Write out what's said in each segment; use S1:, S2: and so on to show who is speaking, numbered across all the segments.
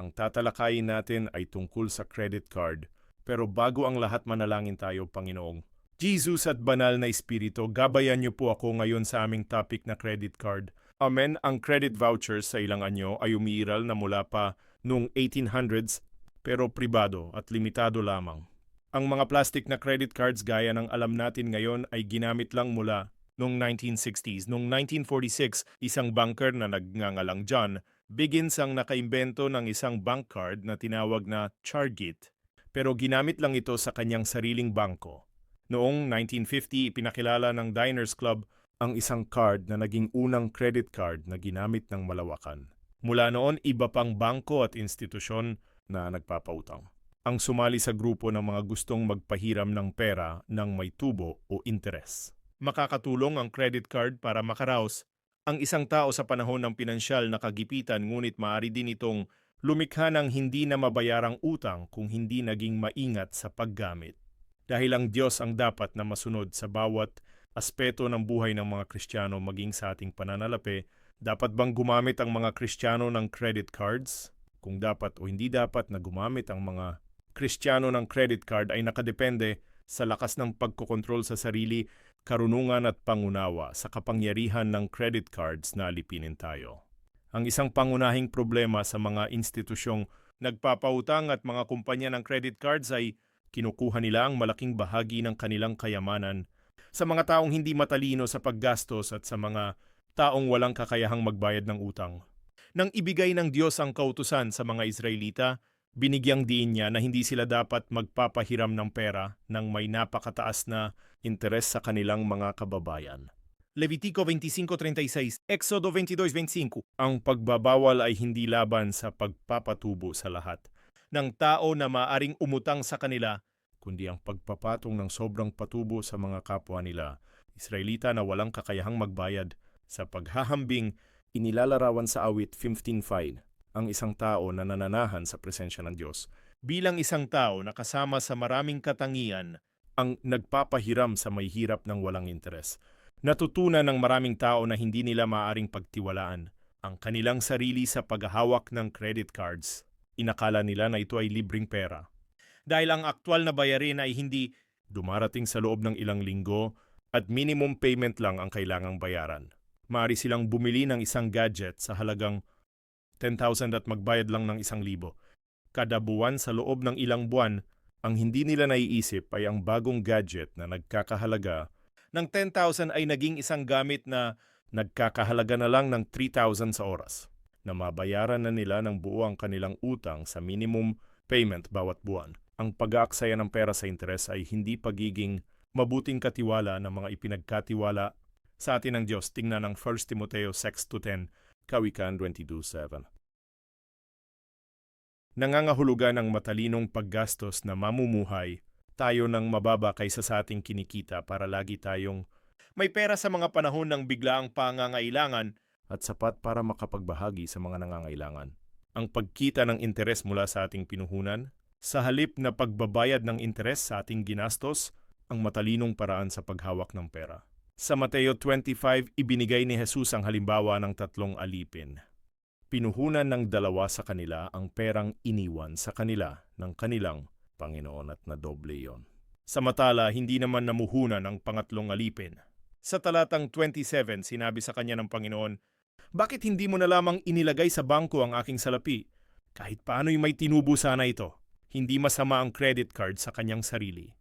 S1: Ang tatalakayin natin ay tungkol sa credit card. Pero bago ang lahat manalangin tayo, Panginoong. Jesus at banal na Espiritu, gabayan niyo po ako ngayon sa aming topic na credit card. Amen, ang credit vouchers sa ilang anyo ay umiiral na mula pa noong 1800s pero pribado at limitado lamang. Ang mga plastic na credit cards gaya ng alam natin ngayon ay ginamit lang mula noong 1960s. Noong 1946, isang banker na nagngangalang John Biggins ang nakaimbento ng isang bank card na tinawag na Chargit. Pero ginamit lang ito sa kanyang sariling bangko. Noong 1950, ipinakilala ng Diners Club ang isang card na naging unang credit card na ginamit ng malawakan. Mula noon, iba pang bangko at institusyon na nagpapautang. Ang sumali sa grupo ng mga gustong magpahiram ng pera ng may tubo o interes. Makakatulong ang credit card para makaraos ang isang tao sa panahon ng pinansyal na kagipitan ngunit maaari din itong lumikha ng hindi na mabayarang utang kung hindi naging maingat sa paggamit. Dahil ang Diyos ang dapat na masunod sa bawat aspeto ng buhay ng mga Kristiyano maging sa ating pananalapi, dapat bang gumamit ang mga Kristiyano ng credit cards? Kung dapat o hindi dapat na gumamit ang mga Kristiyano ng credit card ay nakadepende sa lakas ng pagkokontrol sa sarili, karunungan at pangunawa sa kapangyarihan ng credit cards na alipinin tayo. Ang isang pangunahing problema sa mga institusyong nagpapautang at mga kumpanya ng credit cards ay kinukuha nila ang malaking bahagi ng kanilang kayamanan sa mga taong hindi matalino sa paggastos at sa mga taong walang kakayahang magbayad ng utang. Nang ibigay ng Diyos ang kautusan sa mga Israelita, binigyang diin niya na hindi sila dapat magpapahiram ng pera ng may napakataas na interes sa kanilang mga kababayan. Levitico 25.36, Exodo 22.25 Ang pagbabawal ay hindi laban sa pagpapatubo sa lahat ng tao na maaring umutang sa kanila, kundi ang pagpapatong ng sobrang patubo sa mga kapwa nila, Israelita na walang kakayahang magbayad sa paghahambing inilalarawan sa awit 15.5 ang isang tao na nananahan sa presensya ng Diyos bilang isang tao na kasama sa maraming katangian ang nagpapahiram sa may hirap ng walang interes. Natutunan ng maraming tao na hindi nila maaring pagtiwalaan ang kanilang sarili sa paghahawak ng credit cards. Inakala nila na ito ay libreng pera. Dahil ang aktwal na bayarin ay hindi dumarating sa loob ng ilang linggo at minimum payment lang ang kailangang bayaran. Maari silang bumili ng isang gadget sa halagang 10,000 at magbayad lang ng isang libo. Kada buwan sa loob ng ilang buwan, ang hindi nila naiisip ay ang bagong gadget na nagkakahalaga ng 10,000 ay naging isang gamit na nagkakahalaga na lang ng 3,000 sa oras na mabayaran na nila ng buo ang kanilang utang sa minimum payment bawat buwan. Ang pag-aaksaya ng pera sa interes ay hindi pagiging mabuting katiwala ng mga ipinagkatiwala sa atin ng Diyos. Tingnan ang 1 Timoteo 6-10, Kawikaan 22.7. Nangangahulugan ng matalinong paggastos na mamumuhay tayo ng mababa kaysa sa ating kinikita para lagi tayong may pera sa mga panahon ng biglaang pangangailangan at sapat para makapagbahagi sa mga nangangailangan. Ang pagkita ng interes mula sa ating pinuhunan, sa halip na pagbabayad ng interes sa ating ginastos, ang matalinong paraan sa paghawak ng pera. Sa Mateo 25, ibinigay ni Jesus ang halimbawa ng tatlong alipin. Pinuhunan ng dalawa sa kanila ang perang iniwan sa kanila ng kanilang Panginoon at nadoble yon. Samantala, hindi naman namuhunan ang pangatlong alipin. Sa talatang 27, sinabi sa kanya ng Panginoon, Bakit hindi mo na lamang inilagay sa bangko ang aking salapi? Kahit paano'y may tinubo sana ito, hindi masama ang credit card sa kanyang sarili.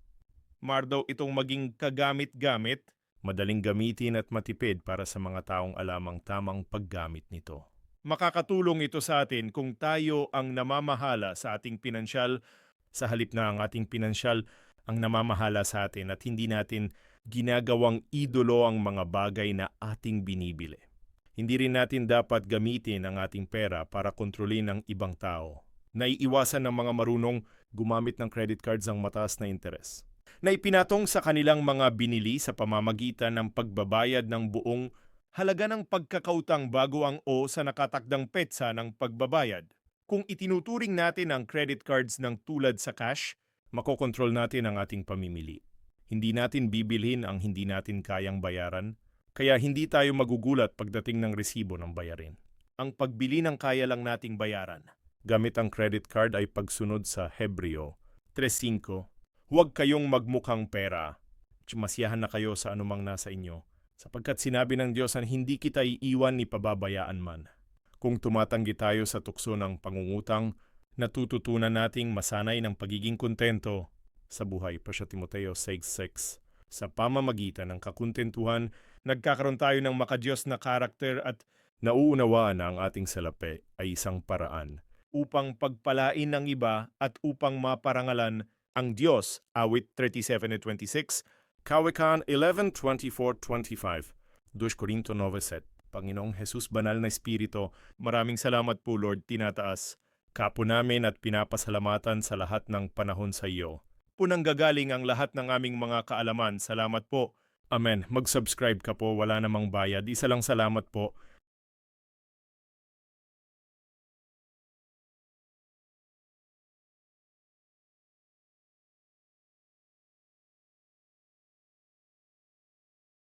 S1: Mardaw itong maging kagamit-gamit, madaling gamitin at matipid para sa mga taong alamang tamang paggamit nito. Makakatulong ito sa atin kung tayo ang namamahala sa ating pinansyal sa halip na ang ating pinansyal ang namamahala sa atin at hindi natin ginagawang idolo ang mga bagay na ating binibili. Hindi rin natin dapat gamitin ang ating pera para kontrolin ang ibang tao. Naiiwasan ng mga marunong gumamit ng credit cards ang mataas na interes. Na ipinatong sa kanilang mga binili sa pamamagitan ng pagbabayad ng buong halaga ng pagkakautang bago ang o sa nakatakdang petsa ng pagbabayad. Kung itinuturing natin ang credit cards ng tulad sa cash, makokontrol natin ang ating pamimili. Hindi natin bibilhin ang hindi natin kayang bayaran, kaya hindi tayo magugulat pagdating ng resibo ng bayarin. Ang pagbili ng kaya lang nating bayaran, gamit ang credit card ay pagsunod sa Hebreo 3.5. Huwag kayong magmukhang pera. Masiyahan na kayo sa anumang nasa inyo, sapagkat sinabi ng Diyos na hindi kita iiwan ni pababayaan man. Kung tumatanggi tayo sa tukso ng pangungutang, natututunan nating masanay ng pagiging kontento sa buhay. 1 Timoteo 6.6 Sa pamamagitan ng kakuntentuhan, nagkakaroon tayo ng makadiyos na karakter at nauunawaan na ang ating salapi ay isang paraan upang pagpalain ng iba at upang maparangalan ang Diyos. Awit 37.26, Kawikan 11.24.25, 2 Corinto 9.7. Panginoong Jesus Banal na Espiritu, maraming salamat po Lord, tinataas. Kapo namin at pinapasalamatan sa lahat ng panahon sa iyo. Punang gagaling ang lahat ng aming mga kaalaman. Salamat po. Amen. Mag-subscribe ka po, wala namang bayad. Isa lang salamat po